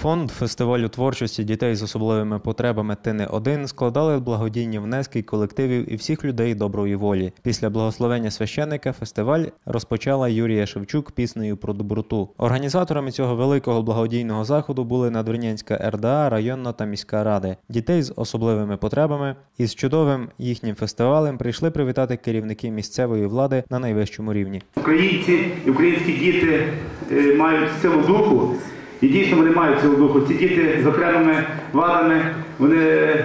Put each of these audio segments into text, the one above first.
Фонд фестивалю творчості дітей з особливими потребами Ти не один складали благодійні внески колективів і всіх людей доброї волі. Після благословення священника фестиваль розпочала Юрія Шевчук піснею про доброту. Організаторами цього великого благодійного заходу були Надвірнянська РДА, районна та міська ради. Дітей з особливими потребами із чудовим їхнім фестивалем прийшли привітати керівники місцевої влади на найвищому рівні. Українці і українські діти е, мають силу духу, і дійсно вони мають силу духу. Ці діти з окремими вадами, вони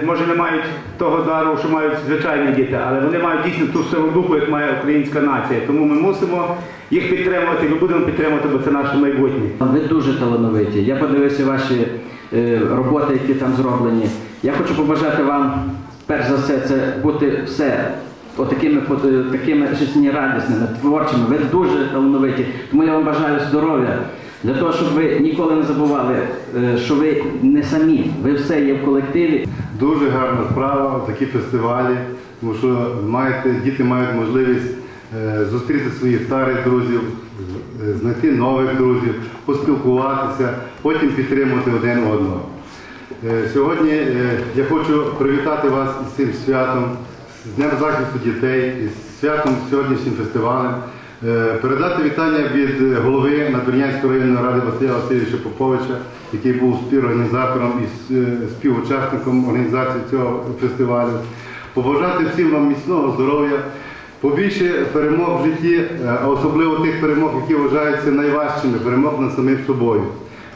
може не мають того дару, що мають звичайні діти, але вони мають дійсно ту силу духу, як має українська нація. Тому ми мусимо їх підтримувати, ми будемо підтримувати, бо це наше майбутнє. Ви дуже талановиті. Я подивився ваші е, роботи, які там зроблені. Я хочу побажати вам, перш за все, це бути все отакими такими життєрадісними, творчими. Ви дуже талановиті. Тому я вам бажаю здоров'я. Для того, щоб ви ніколи не забували, е, що ви не самі, ви все є в колективі. Дуже гарна справа, такі фестивалі, тому що маєте, діти мають можливість е, зустріти своїх старих друзів, е, знайти нових друзів, поспілкуватися, потім підтримувати один одного. Сьогодні я хочу привітати вас із цим святом, з Днем захисту дітей, із святом сьогоднішнім фестивалем. Е, Передати вітання від е, голови Надвірнянської районної ради Василя Васильовича Поповича, який був співорганізатором і е, співучасником організації цього фестивалю. Побажати всім вам міцного здоров'я, побільше перемог в житті, а особливо тих перемог, які вважаються найважчими, перемог над самим собою.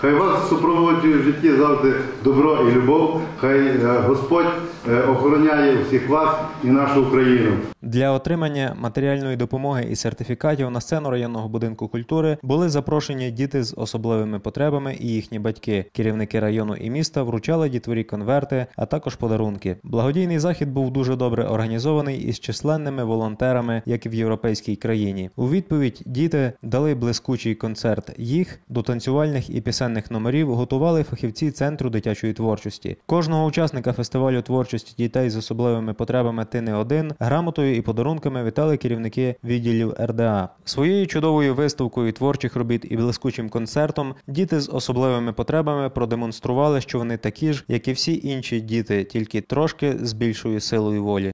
Хай вас супроводжує в житті завжди добро і любов. Хай е, Господь е, охороняє всіх вас і нашу Україну. Для отримання матеріальної допомоги і сертифікатів на сцену районного будинку культури були запрошені діти з особливими потребами і їхні батьки. Керівники району і міста вручали дітворі конверти, а також подарунки. Благодійний захід був дуже добре організований із численними волонтерами, як і в європейській країні. У відповідь діти дали блискучий концерт. Їх до танцювальних і пісенних номерів готували фахівці центру дитячої творчості. Кожного учасника фестивалю творчості дітей з особливими потребами Ти не один грамотою і подарунками вітали керівники відділів РДА. Своєю чудовою виставкою творчих робіт і блискучим концертом діти з особливими потребами продемонстрували, що вони такі ж, як і всі інші діти, тільки трошки з більшою силою волі.